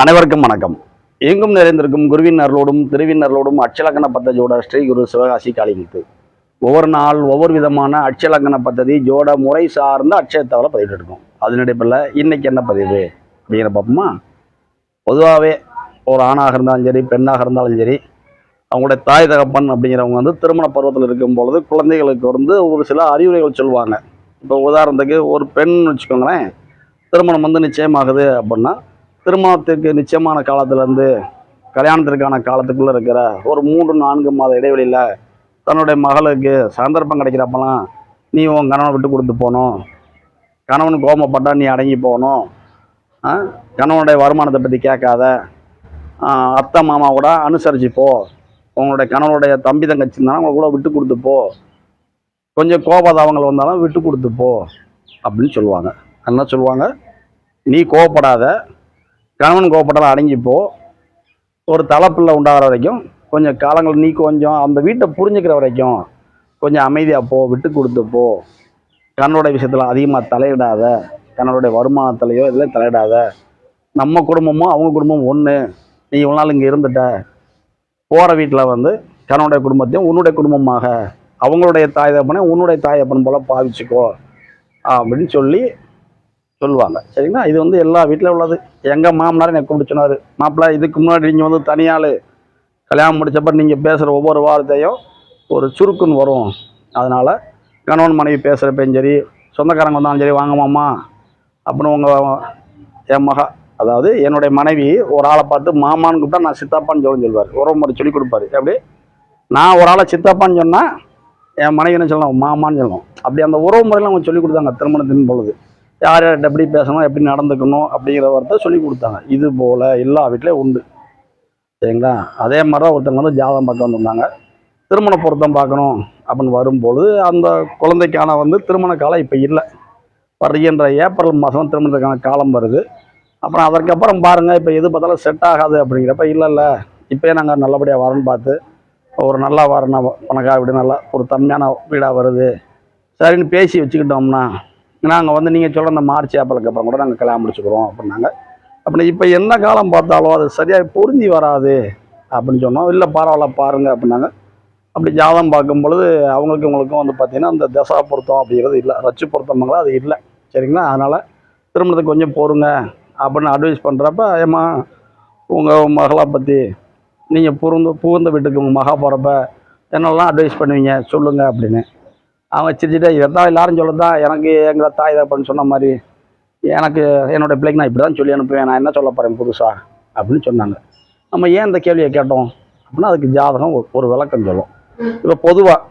அனைவருக்கும் வணக்கம். எங்கும் நிறைந்திருக்கும் குருவின் அருளோடும் திருவின் அருளோடும் அச்சலக்கண பத்ததியோட ஸ்ரீ குரு சிவகாசி காளிமுத்து. ஒவ்வொரு நாள் ஒவ்வொரு விதமான அச்சலக்கண பத்ததி ஜோட முறை சார்ந்த அட்சயத்தவரை பதிவிட்டு இருக்கோம். அதனடிப்பில் இன்னைக்கு என்ன பதிவு அப்படிங்கிற பார்ப்போமா? பொதுவாகவே ஒரு ஆணாக இருந்தாலும் சரி பெண்ணாக இருந்தாலும் சரி அவங்களுடைய தாய் தகப்பன் அப்படிங்கிறவங்க வந்து திருமண பருவத்தில் இருக்கும் பொழுது குழந்தைகளுக்கு வந்து ஒரு சில அறிவுரைகள் சொல்லுவாங்க. இப்போ உதாரணத்துக்கு ஒரு பெண் வச்சுக்கோங்களேன் திருமணம் வந்து நிச்சயமாகுது அப்படின்னா திருமணத்துக்கு நிச்சயமான காலத்துலேருந்து கல்யாணத்திற்கான காலத்துக்குள்ளே இருக்கிற ஒரு மூன்று நான்கு மாத இடைவெளியில் தன்னுடைய மகளுக்கு சந்தர்ப்பம் கிடைக்கிறப்பெல்லாம் நீ உன் கணவனை விட்டு கொடுத்து போகணும். கணவன் கோபப்பட்டா நீ அடங்கி போகணும். ஆ? கணவனுடைய வருமானத்தை பற்றி கேட்காத. அத்தை மாமா கூட அனுசரிச்சு போ. உங்களுடைய கணவனுடைய தம்பி தங்கச்சி இருந்தாலும் அவங்க கூட விட்டு கொடுத்து போ. கொஞ்சம் கோபதாபங்கள் வந்தாலும் விட்டு கொடுத்து போ. அப்படின்னு சொல்லுவாங்க. என்ன சொல்லுவாங்க? நீ கோவப்படாத கணவன் கோவப்பட்டாலும் அடங்கிப்போ. ஒரு தலைப்பிள்ளை உண்டாகிற வரைக்கும் கொஞ்சம் காலங்கள் நீ கொஞ்சம் அந்த வீட்டை புரிஞ்சுக்கிற வரைக்கும் கொஞ்சம் அமைதியாக போ விட்டு கொடுத்துப்போ கண்ணனுடைய விஷயத்தில் அதிகமாக தலையிடாத கண்ணனுடைய வருமானத்திலையோ இதில் தலையிடாத. நம்ம குடும்பமும் அவங்க குடும்பமும் ஒன்று நீ இவ்வளோ நாள் இங்கே இருந்துட்ட. போகிற வீட்டில் வந்து கணவனுடைய குடும்பத்தையும் உன்னுடைய குடும்பமாக அவங்களுடைய தாய் தப்பனை உன்னுடைய தாய் தப்பன் போல் பாவிச்சுக்கோ. அப்படின்னு சொல்லி சொல்லுவாங்க. சரிங்களா? இது வந்து எல்லா வீட்டில் உள்ளது. எங்கள் மாமனார் எனக்கு கூப்பிட்டு சொன்னார் மாப்பிள்ளை இதுக்கு முன்னாடி நீங்கள் வந்து தனியாள். கல்யாணம் முடித்தப்ப நீங்கள் பேசுகிற ஒவ்வொரு வார்த்தையும் ஒரு சுருக்குன்னு வரும். அதனால் கணவன் மனைவி பேசுகிறப்பையும் சரி சொந்தக்காரங்க வந்தாலும் சரி வாங்க மாமா அப்படின்னு உங்கள் என் மகா அதாவது என்னுடைய மனைவி ஒரு ஆளை பார்த்து மாமான்னு கூப்பிட்டா நான் சித்தாப்பான்னு சொல்லி சொல்லுவார். உறவு முறை சொல்லி கொடுப்பாரு. அப்படி நான் ஒரு ஆளை சித்தாப்பான்னு சொன்னால் என் மனைவி என்ன சொல்லணும் மாமான்னு சொல்லணும் அப்படி அந்த உறவு முறையில் அவங்க சொல்லி கொடுத்தாங்க திருமணத்தின் பொழுது. யார் யார்கிட்ட எப்படி பேசணும் எப்படி நடந்துக்கணும் அப்படிங்கிற வார்த்தை சொல்லி கொடுத்தாங்க. இது போல் எல்லா வீட்லேயும் உண்டு. சரிங்களா? அதே மாதிரி தான் ஒருத்தவங்க வந்து ஜாதகம் பார்க்க வந்திருந்தாங்க. திருமண பொருத்தம் பார்க்கணும் அப்படின்னு வரும்பொழுது அந்த குழந்தைக்கான வந்து திருமண காலம் இப்போ இல்லை. வருகின்ற ஏப்ரல் மாதம் திருமணத்துக்கான காலம் வருது. அப்புறம் அதற்கப்புறம் பாருங்கள் இப்போ எது பார்த்தாலும் செட் ஆகாது அப்படிங்கிறப்ப இல்லை இல்லை. இப்போயே நாங்கள் நல்லபடியாக வரோம்னு பார்த்து ஒரு நல்லா வரணும் பணக்கார வீடு நல்லா ஒரு தன்மையான வீடாக வருது. சரின்னு பேசி வச்சுக்கிட்டோம்னா நாங்கள் வந்து நீங்கள் சொல்கிற அந்த மார்ச் ஏப்ரலுக்கு அப்புறம் கூட நாங்கள் கல்யாணம் முடிச்சுக்கிறோம் அப்படின்னாங்க. அப்படி இப்போ என்ன காலம் பார்த்தாலும் அது சரியாக பொருந்தி வராது அப்படின்னு சொன்னோம். இல்லை பரவாயில்ல பாருங்கள் அப்படின்னாங்க. அப்படி ஜாதகம் பார்க்கும் பொழுது அவங்களுக்கு உங்களுக்கும் வந்து பார்த்திங்கன்னா அந்த தசா பொருத்தம் அப்படிங்கிறது இல்லை. ரச்சு பொருத்தமங்களா அது இல்லை. சரிங்களா? அதனால் திருமணத்துக்கு கொஞ்சம் போருங்க அப்படின்னு அட்வைஸ் பண்ணுறப்ப ஏம்மா உங்கள் மகளை பற்றி நீங்கள் புகுந்த புகுந்த வீட்டுக்கு உங்கள் மகா போகிறப்ப என்னெல்லாம் அட்வைஸ் பண்ணுவீங்க? சொல்லுங்கள் அப்படின்னு. அவன் சிரிச்சுட்டு இதான் எல்லாரும் சொல்லதான் எனக்கு எங்களை தாய் தகப்பன்னு சொன்ன மாதிரி எனக்கு என்னோட பிள்ளைக்கு நான் இப்படி தான் சொல்லி அனுப்புவேன் நான் என்ன சொல்ல போகிறேன் புதுசா அப்படின்னு சொன்னாங்க. நம்ம ஏன் இந்த கேள்வியை கேட்டோம்? அப்படின்னா அதுக்கு ஜாதகம் ஒரு- விளக்கம் சொல்லும். இப்போ பொதுவாக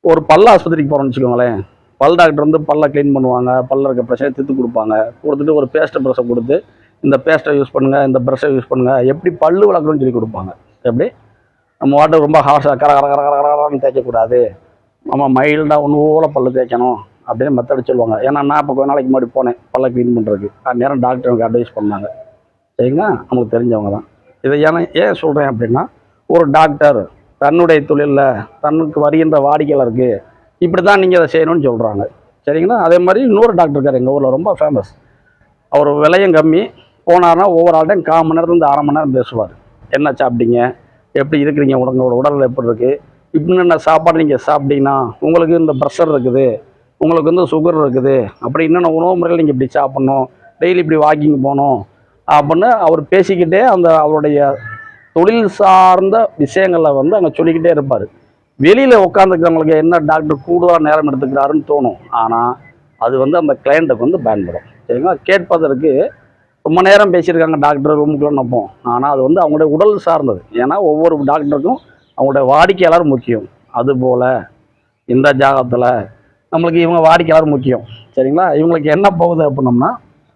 ஒரு பல்ல ஆஸ்பத்திரிக்கு போகிறோம்னு வச்சுக்கோங்களேன். பல் டாக்டர் வந்து பல்லை க்ளீன் பண்ணுவாங்க பல்ல இருக்க பிரச்சனை தித்து கொடுப்பாங்க. கொடுத்துட்டு ஒரு பேஸ்ட்டை ப்ரெஷ்ஷை கொடுத்து இந்த பேஸ்ட்டை யூஸ் பண்ணுங்கள் இந்த ப்ரெஷ்ஷை யூஸ் பண்ணுங்கள் எப்படி பல் வளர்க்கணும்னு சொல்லி கொடுப்பாங்க. எப்படி? நம்ம வாட்டர் ரொம்ப ஹார்ஷாக கர கர கர கர கரன்னு தேய்க்கக்கூடாது. நம்ம மைல்டாக ஒன்று போல பல்லு தேய்க்கணும் அப்படின்னு மெத்தட் சொல்லுவாங்க. ஏன்னா நான் இப்போ கொஞ்ச நாளைக்கு முன்னாடி போனேன். பல்ல க்ளீன் பண்ணுறதுக்கு அந்த நேரம் டாக்டர் எனக்கு அட்வைஸ் பண்ணாங்க. சரிங்களா? நமக்கு தெரிஞ்சவங்க தான். இதை ஏன்னா ஏன் சொல்கிறேன் அப்படின்னா ஒரு டாக்டர் தன்னுடைய தொழிலில் தன்னுக்கு வருகின்ற வாடிக்கையாளருக்கு இப்படி தான் நீங்கள் அதை செய்யணும்னு சொல்கிறாங்க சரிங்களா? அதே மாதிரி இன்னொரு டாக்டர் இருக்கார் எங்கள் ஊரில் ரொம்ப ஃபேமஸ் அவர் விலையும் கம்மி. போனார்னா ஒவ்வொரு ஆள்கிட்டையும் கால் மணி நேரத்துலேருந்து அரை மணி நேரம் பேசுவார். என்ன சாப்பிட்டீங்க? எப்படி இருக்கிறீங்க? உங்களோட உடல் எப்படி இருக்குது இப்படின்னு சாப்பாடு நீங்கள் சாப்பிட்டீங்கன்னா உங்களுக்கு இந்த ப்ரெஷர் இருக்குது உங்களுக்கு வந்து சுகர் இருக்குது அப்படி என்னென்ன உணவு முறைகள் நீங்கள் இப்படி சாப்பிட்ணும் டெய்லி இப்படி வாக்கிங் போகணும் அப்படின்னு அவர் பேசிக்கிட்டே அந்த அவருடைய தொழில் சார்ந்த விஷயங்களை வந்து அங்கே சொல்லிக்கிட்டே இருப்பார். வெளியில் உட்காந்துக்கிறவங்களுக்கு என்ன டாக்டர் கூடுதலாக நேரம் எடுத்துக்கிறாருன்னு தோணும். ஆனால் அது வந்து அந்த கிளைண்ட்டுக்கு வந்து பயன்படும். சரிங்களா? கேட்பதற்கு ரொம்ப நேரம் பேசியிருக்காங்க டாக்டர் ரூமுக்குள்ளே நப்போம். ஆனால் அது வந்து அவங்களுடைய உடல் சார்ந்தது. ஏன்னா ஒவ்வொரு டாக்டருக்கும் அவங்களோட வாடிக்கையாளர் முக்கியம். அதுபோல் இந்த ஜாகத்தில் நம்மளுக்கு இவங்க வாடிக்கையாளர் முக்கியம். சரிங்களா? இவங்களுக்கு என்ன போகுது அப்படின்னோம்னா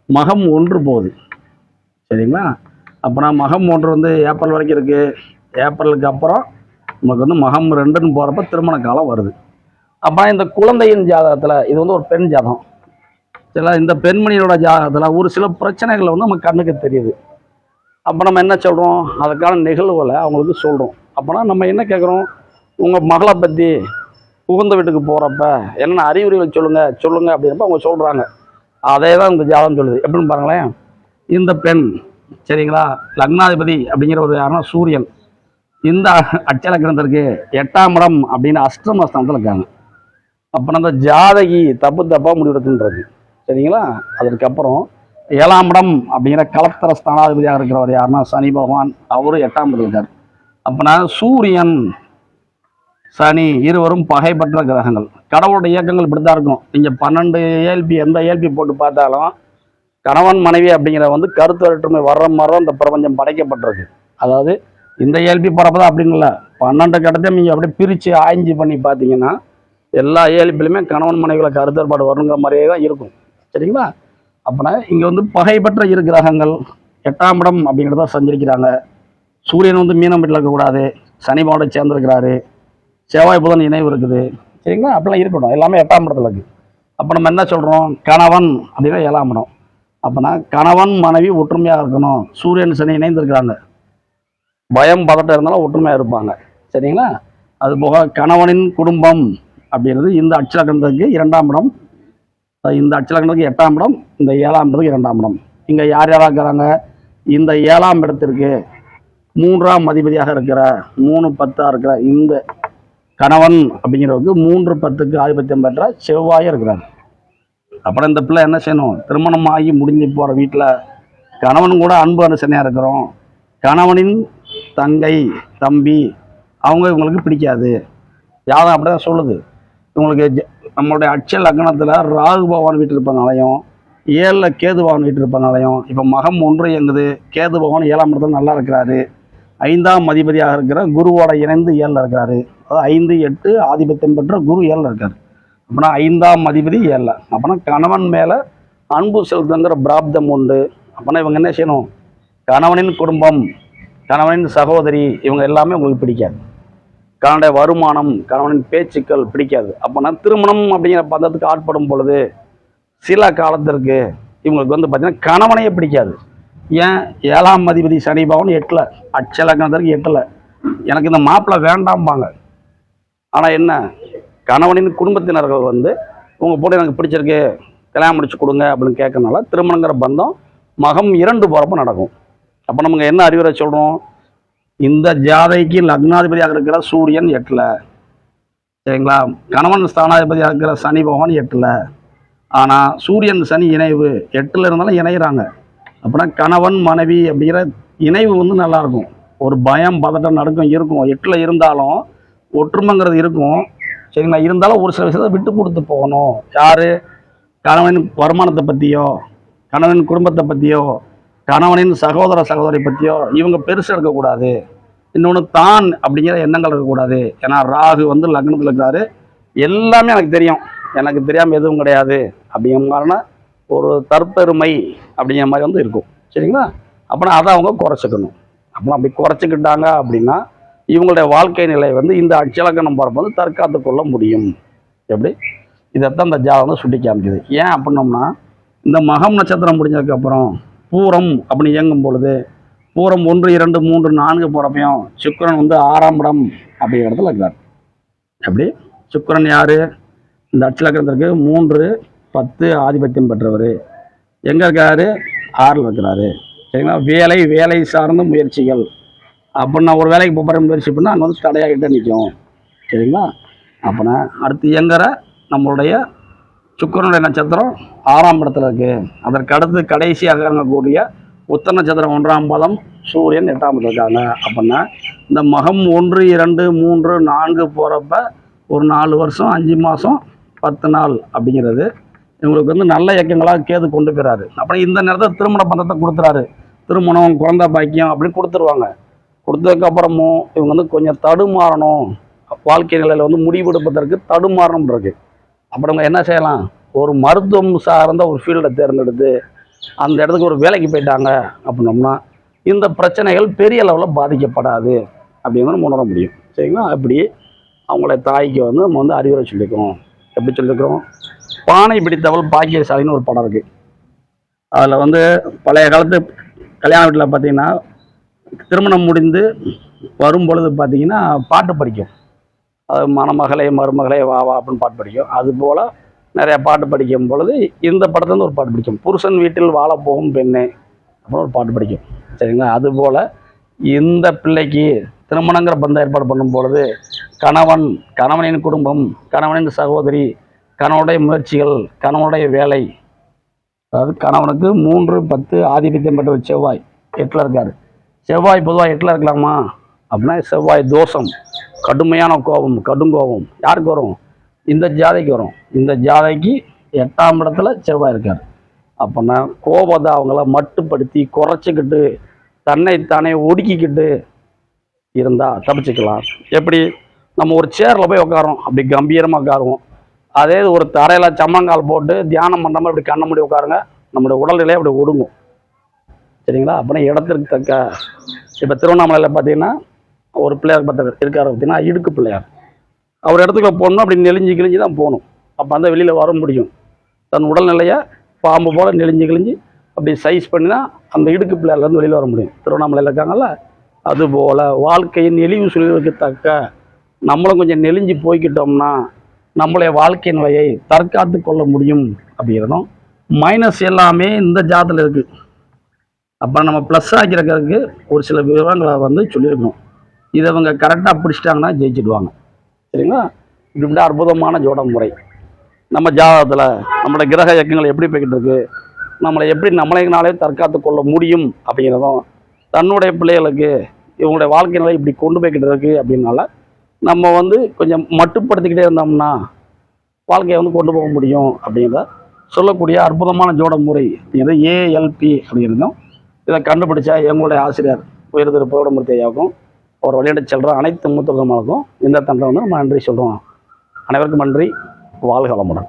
மகம் ஒன்று போகுது. சரிங்களா? அப்போனா மகம் ஒன்று வந்து ஏப்ரல் வரைக்கும் இருக்குது ஏப்ரலுக்கு அப்புறம் நமக்கு வந்து மகம் ரெண்டுன்னு போகிறப்ப திருமண காலம் வருது. அப்போ இந்த குழந்தையின் ஜாதகத்தில் இது வந்து ஒரு பெண் ஜாதகம். சில இந்த பெண்மணியோட ஜாதகத்தில் ஒரு சில பிரச்சனைகள் வந்து நம்ம கண்ணுக்கு தெரியுது. அப்போ நம்ம என்ன சொல்கிறோம் அதுக்கான நிகழ்வுகளை அவங்களுக்கு சொல்கிறோம் அப்போனா நம்ம என்ன கேட்குறோம் உங்கள் மகளை பற்றி புகுந்த வீட்டுக்கு போகிறப்ப என்னென்ன அறிகுறிகள் சொல்லுங்கள் சொல்லுங்கள் அப்படின்றப்ப அவங்க சொல்கிறாங்க அதே தான் இந்த ஜாதகம் சொல்லுது. எப்படின்னு பாருங்களேன். இந்த பெண் சரிங்களா? லக்னாதிபதி அப்படிங்கிற ஒரு யாருன்னா சூரியன். இந்த அச்சலக்கணத்திற்கு எட்டாம் இடம் அப்படின்னு அஷ்டமஸ்தானத்தில் இருக்காங்க. அப்புறம் அந்த ஜாதகி தப்பு தப்பாக முடிவெடுக்கின்றது சரிங்களா? அதற்கப்புறம் ஏழாம் இடம் அப்படிங்கிற கலத்தர ஸ்தானாதிபதியாக இருக்கிறவர் யாருன்னா சனி பகவான். அவரும் எட்டாம் இடத்துல இருக்கார். அப்போனா சூரியன் சனி இருவரும் பகைப்பற்ற கிரகங்கள். கடவுளோட இயக்கங்கள் இப்படி தான் இருக்கும். நீங்கள் பன்னெண்டு ஏஎல்பி எந்த ஏஎல்பி போட்டு பார்த்தாலும் கணவன் மனைவி அப்படிங்கிற வந்து கருத்து வேற்றுமை வர்ற மாதிரி அந்த இந்த பிரபஞ்சம் படைக்கப்பட்டிருக்கு. அதாவது இந்த ஏஎல்பி போகிறப்ப தான் பன்னெண்டு கடத்தையும் நீங்கள் அப்படியே பிரித்து ஆய்ஞ்சி பண்ணி பார்த்தீங்கன்னா எல்லா ஏஎல்பிலையுமே கணவன் மனைவியில் கருத்து வேறுபாடு வருங்கிற மாதிரியே தான் இருக்கும். சரிங்களா? அப்படின்னா இங்கே வந்து பகைப்பற்ற இரு கிரகங்கள் எட்டாம் இடம் அப்படிங்கிறத சஞ்சரிக்கிறாங்க. சூரியன் வந்து மீனம் வீட்டில் இருக்கக்கூடாது. சனி மாவட்ட சேர்ந்துருக்கிறாரு. செவ்வாய் புதன் இணைவு இருக்குது. சரிங்களா? அப்படிலாம் இருக்கட்டும். எல்லாமே எட்டாம் இடத்துல இருக்குது அப்போ நம்ம என்ன சொல்கிறோம் கணவன் அப்படின்னா ஏழாம் இடம். அப்போனா கணவன் மனைவி ஒற்றுமையாக இருக்கணும். சூரியன் சனி இணைந்திருக்கிறாங்க. பயம் பதட்டம் இருந்தாலும் ஒற்றுமையாக இருப்பாங்க. சரிங்களா? அது போக கணவனின் குடும்பம் அப்படிங்கிறது இந்த அச்சலக்கணத்துக்கு இரண்டாம் இடம். இந்த அச்சலக்கணத்துக்கு எட்டாம் இடம். இந்த ஏழாம் இடத்துக்கு இரண்டாம் இடம். இங்கே யார் யாராக இருக்கிறாங்க இந்த ஏழாம் இடத்திற்கு மூன்றாம் அதிபதியாக இருக்கிற மூணு பத்தாக இருக்கிற இந்த கணவன் அப்படிங்கிறவருக்கு மூன்று பத்துக்கு ஆதிபத்தியம் பெற்ற செவ்வாய் இருக்கிறார். அப்புறம் இந்த பிள்ளை என்ன செய்யணும்? திருமணம் ஆகி முடிஞ்சு போகிற வீட்டில் கணவன் கூட அன்பு அனுசனையாக இருக்கிறோம். கணவனின் தங்கை தம்பி அவங்க இவங்களுக்கு பிடிக்காது. யாரும் அப்படி தான் சொல்லுது. இவங்களுக்கு நம்மளுடைய அட்ச லக்னத்தில் ராகு பகவான் வீட்டில் இருப்பதுனாலையும் ஏழில் கேது பகவான் வீட்டில் இருப்பதுனாலையும் இப்போ மகம் ஒன்று இயங்குது. கேது பகவான் ஏழாம் இடத்துல நல்லா இருக்கிறாரு. ஐந்தாம் அதிபதியாக இருக்கிற குருவோட இணைந்து ஏழில் இருக்கிறாரு. அதாவது ஐந்து எட்டு ஆதிபத்தியம் பெற்ற குரு ஏழில் இருக்கார். அப்படின்னா ஐந்தாம் அதிபதி ஏழில். அப்படின்னா கணவன் மேலே அன்பு செலுத்துங்கிற பிராப்தம் உண்டு. அப்படின்னா இவங்க என்ன செய்யணும்? கணவனின் குடும்பம் கணவனின் சகோதரி இவங்க எல்லாமே உங்களுக்கு பிடிக்காது. கணவனுடைய வருமானம் கணவனின் பேச்சுக்கள் பிடிக்காது. அப்போனா திருமணம் அப்படிங்கிற பந்தத்துக்கு ஆட்படும் பொழுது சில காலத்திற்கு இவங்களுக்கு வந்து பார்த்திங்கன்னா கணவனையே பிடிக்காது. ஏன் ஏழாம் அதிபதி சனி பவன் எட்டில்? அச்சலக்கணத்திற்கு எட்டில். எனக்கு இந்த மாப்பிள்ளை வேண்டாம்பாங்க. ஆனால் என்ன? கணவனின் குடும்பத்தினர்கள் வந்து உங்கள் போட்டு எனக்கு பிடிச்சிருக்கு கல்யாணம் முடிச்சு கொடுங்க அப்படின்னு கேட்கறனால திருமணங்கிற பந்தம் மகம் இரண்டு போகிறப்ப நடக்கும். அப்போ நமக்கு என்ன அறிவுரை சொல்கிறோம் இந்த ஜாதைக்கு லக்னாதிபதியாக இருக்கிற சூரியன் எட்டில். சரிங்களா? கணவன் ஸ்தானாதிபதியாக இருக்கிற சனி பகவான் எட்டில். ஆனால் சூரியன் சனி இணைவு எட்டில் இருந்தாலும் இணையிறாங்க. அப்படின்னா கணவன் மனைவி அப்படிங்கிற இணைவு வந்து நல்லாயிருக்கும். ஒரு பயம் பதட்டம் நடுக்கம் இருக்கும். எட்டில் இருந்தாலும் ஒற்றுமைங்கிறது இருக்கும். சரிங்களா? இருந்தாலும் ஒரு சில விஷயத்தை விட்டு கொடுத்து போகணும். யார்? கணவனின் வருமானத்தை பற்றியோ கணவனின் குடும்பத்தை பற்றியோ கணவனின் சகோதர சகோதரி பற்றியோ இவங்க பெருசு எடுக்கக்கூடாது இன்னொன்று தான் அப்படிங்கிற எண்ணங்கள் இருக்கக்கூடாது. ஏன்னா ராகு வந்து லக்னத்தில் இருக்காரு எல்லாமே எனக்கு தெரியும். எனக்கு தெரியாமல் எதுவும் கிடையாது. அப்படிங்கிற மாதிரினா ஒரு தற்பெருமை அப்படிங்கிற மாதிரி வந்து இருக்கும். சரிங்களா? அப்படின்னா அதை அவங்க குறைச்சிக்கணும். அப்போ அப்படி குறைச்சிக்கிட்டாங்க அப்படின்னா இவங்களுடைய வாழ்க்கை நிலை வந்து இந்த அச்சலக்கணம் போகிறப்ப வந்து தற்காத்து கொள்ள முடியும். எப்படி? இதைத்தான் இந்த ஜாதகம் வந்து சுட்டி காமிக்குது. ஏன் அப்படின்னோம்னா இந்த மகம் நட்சத்திரம் முடிஞ்சதுக்கப்புறம் பூரம் அப்படின்னு இயங்கும் பொழுது பூரம் ஒன்று இரண்டு மூன்று நான்கு போகிறப்பையும் சுக்கிரன் வந்து ஆறாம் இடம் அப்படிங்கிற இடத்துல இருக்கார். எப்படி? சுக்கிரன் யார்? இந்த அச்சலக்கணத்திற்கு மூன்று பத்து ஆதிபத்தியம் பெற்றவர். எங்கே இருக்காரு? ஆறில் இருக்கிறாரு. சரிங்களா? வேலை வேலை சார்ந்த முயற்சிகள். அப்படின்னா ஒரு வேலைக்கு போகிற முயற்சி பண்ணால் அங்கே வந்து தடையாகிட்டே நிற்கும் சரிங்களா? அப்படின்னா அடுத்து இயங்குற நம்மளுடைய சுக்கரனுடைய நட்சத்திரம் ஆறாம் இடத்துல இருக்குது அதற்கு அடுத்து கடைசியாக இறங்கக்கூடிய உத்தர நட்சத்திரம் ஒன்றாம் பதம் சூரியன் எட்டாம் இடத்துல இருக்காங்க. அப்படின்னா இந்த மகம் ஒன்று இரண்டு மூன்று நான்கு போகிறப்ப ஒரு நாலு வருஷம் அஞ்சு மாதம் பத்து நாள் அப்படிங்கிறது இவங்களுக்கு வந்து நல்ல இயக்கங்களாக கேது கொண்டு போயிறாரு. அப்புறம் இந்த நேரத்தில் திருமண பந்தத்தை கொடுத்துறாரு. திருமணம் குழந்த பாக்கியம் அப்படின்னு கொடுத்துருவாங்க. கொடுத்ததுக்கப்புறமும் இவங்க வந்து கொஞ்சம் தடுமாறணும். வாழ்க்கை நிலையில் வந்து முடிவெடுப்பதற்கு தடுமாறணும் இருக்கு அப்புறம் என்ன செய்யலாம்? ஒரு மருத்துவம் சார்ந்த ஒரு ஃபீல்டை தேர்ந்தெடுத்து அந்த இடத்துக்கு ஒரு வேலைக்கு போயிட்டாங்க அப்படின்னோம்னா இந்த பிரச்சனைகள் பெரிய அளவில் பாதிக்கப்படாது அப்படின்னு உணர முடியும். சரிங்களா? அப்படி அவங்கள தாய்க்கு வந்து நம்ம வந்து அறிவுரை சொல்லிக்கிறோம். எப்படி சொல்லியிருக்கிறோம் பானை பிடித்தவள் பாக்கியசாலின்னு ஒரு படம் இருக்குது அதில் வந்து பழைய காலத்து கல்யாண வீட்டில் பார்த்தீங்கன்னா திருமணம் முடிந்து வரும் பொழுது பார்த்தீங்கன்னா பாட்டு படிக்கும். அது மணமகளே மருமகளே வா வா அப்படின்னு பாட்டு படிக்கும். அது போல் பாட்டு படிக்கும் பொழுது இந்த படத்துல ஒரு பாட்டு படிக்கும். புருஷன் வீட்டில் வாழ போகும் பெண்ணே அப்படின்னு ஒரு பாட்டு படிக்கும். சரிங்களா? அதுபோல் இந்த பிள்ளைக்கு திருமணங்கிற பந்தம் ஏற்பாடு பண்ணும் பொழுது கணவன் கணவனின் குடும்பம் கணவனின் சகோதரி கணவனுடைய முயற்சிகள் கணவனுடைய வேலை. அதாவது கணவனுக்கு மூன்று பத்து ஆதிபத்தியம் பெற்ற ஒரு செவ்வாய் எட்டில் இருக்கார். செவ்வாய் பொதுவாக எட்டில் இருக்கலாமா? அப்படின்னா செவ்வாய் தோஷம் கடுமையான கோபம் கடுங்கோபம் யாருக்கு வரும்? இந்த ஜாதைக்கு வரும். இந்த ஜாதைக்கு எட்டாம் இடத்துல செவ்வாய் இருக்கார். அப்போனா கோபத்தை அவங்கள மட்டுப்படுத்தி குறைச்சிக்கிட்டு தன்னைத்தானே ஒடுக்கிக்கிட்டு இருந்தால் தப்பிச்சுக்கலாம். எப்படி? நம்ம ஒரு சேரில் போய் உட்காரோம் அப்படி கம்பீரமாக உட்காருவோம். அதே ஒரு தரையில் சம்மங்கால் போட்டு தியானம் பண்ணாமல் இப்படி கண்ண மூடி உட்காருங்க நம்முடைய உடல்நிலையை அப்படி ஒடுங்கும். சரிங்களா? அப்புறம் இடத்திற்கு தக்க இப்போ திருவண்ணாமலையில் பார்த்தீங்கன்னா ஒரு பிள்ளையார் பத்தர் இருக்கார் பார்த்தீங்கன்னா இடுக்கு பிள்ளையார். அவர் இடத்துக்குள்ள போகணும் அப்படி நெளிஞ்சு கிழிஞ்சு தான் போகணும். அப்போ அந்த வெளியில் வர முடியும். தன் உடல்நிலையை பாம்பு போல் நெளிஞ்சு கிழிஞ்சு அப்படி சைஸ் பண்ணி தான் அந்த இடுக்கு பிள்ளையார்லேருந்து வெளியில் வர முடியும். திருவண்ணாமலையில் இருக்காங்கல்ல? அதுபோல் வாழ்க்கையின் நெளிவு சுழிவுக்கு தக்க நம்மளும் கொஞ்சம் நெளிஞ்சு போய்க்கிட்டோம்னா நம்மளுடைய வாழ்க்கை நிலையை தற்காத்து கொள்ள முடியும் அப்படிங்கிறதும் மைனஸ் எல்லாமே இந்த ஜாதத்தில் இருக்குது அப்போ நம்ம ப்ளஸ் ஆக்கிறதுக்கு ஒரு சில விவரங்களை வந்து சொல்லியிருக்கணும். இதை அவங்க கரெக்டாக பிடிச்சிட்டாங்கன்னா ஜெயிச்சிடுவாங்க. சரிங்களா? இப்படி இப்படி அற்புதமான ஜோட முறை. நம்ம ஜாதகத்தில் நம்மளோட கிரக இயக்கங்கள் எப்படி போய்கிட்டு இருக்கு? நம்மளை எப்படி நம்மளைனாலே தற்காத்து கொள்ள முடியும் அப்படிங்கிறதும் தன்னுடைய பிள்ளைகளுக்கு இவங்களுடைய வாழ்க்கை நிலை இப்படி கொண்டு போய்கிட்டு இருக்கு அப்படின்னால நம்ம வந்து கொஞ்சம் மட்டுப்படுத்திக்கிட்டே இருந்தோம்னா வாழ்க்கையை வந்து கொண்டு போக முடியும் அப்படிங்கிறத சொல்லக்கூடிய அற்புதமான ஜோட முறை அப்படிங்கிறது ஏஎல்பி அப்படிங்கிறதும் இதை கண்டுபிடிச்சா எங்களுடைய ஆசிரியர் உயர் திரு பௌடமூர்த்தி ஐயாவுக்கும் அவர் வழியிட செல்கிற அனைத்து மூத்தர்களுக்கும் இந்த தண்டை வந்து நம்ம நன்றி சொல்கிறோம் அனைவருக்கும் நன்றி. வாழ்க வளமுடன்.